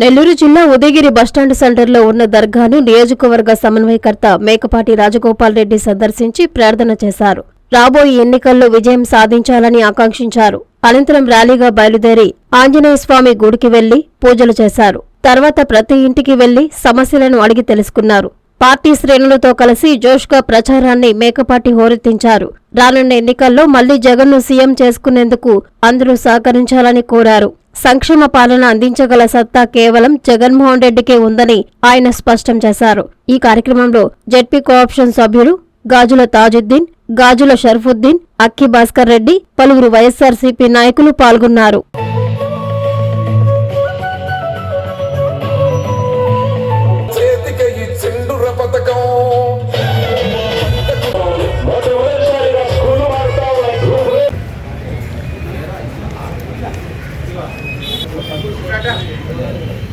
నెల్లూరు జిల్లా ఉదయగిరి బస్టాండ్ సెంటర్లో ఉన్న దర్గాను నియోజకవర్గ సమన్వయకర్త మేకపాటి రాజగోపాల్ రెడ్డి సందర్శించి ప్రార్థన చేశారు. రాబోయే ఎన్నికల్లో విజయం సాధించాలని ఆకాంక్షించారు. అనంతరం ర్యాలీగా బయలుదేరి ఆంజనేయ స్వామి గుడికి వెళ్ళి పూజలు చేశారు. తర్వాత ప్రతి ఇంటికి వెళ్ళి సమస్యలను అడిగి తెలుసుకున్నారు. పార్టీ శ్రేణులతో కలిసి జోష్గా ప్రచారాన్ని మేకపాటి హోరెత్తించారు. రానున్న ఎన్నికల్లో మళ్ళీ జగన్ను సీఎం చేసుకునేందుకు అందరూ సహకరించాలని కోరారు. సంక్షేమ పాలన అందించగల సత్తా కేవలం జగన్మోహన్ రెడ్డికే ఉందని ఆయన స్పష్టం చేశారు. ఈ కార్యక్రమంలో జెడ్పీ కోఆప్షన్ సభ్యులు గాజుల తాజుద్దీన్ గాజుల షర్ఫుద్దీన్ అక్కి భాస్కర్ రెడ్డి పలువురు వైఎస్సార్సీపీ నాయకులు పాల్గొన్నారు.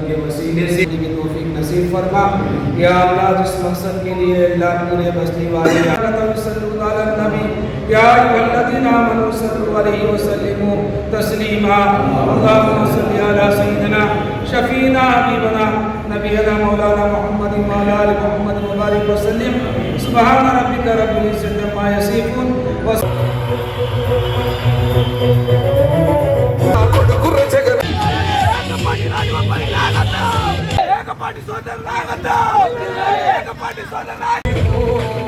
کرم کے وسیلے سے کی توفیق نصیب فرما۔ یا اللہ، جس مقصد کے لیے اللہ پورے بستی والے صلی اللہ علیہ نبی، یا الذین آمنوا صلی علیہ وسلم تسلیما۔ اللهم صل علی سیدنا، شفینا، حبیبنا، نبینا، مولانا محمد مولا علی محمد مبارک وسلم۔ سبحان ربک رب العزت عما یصفون۔ Thank you. பாட்டி சொன்ன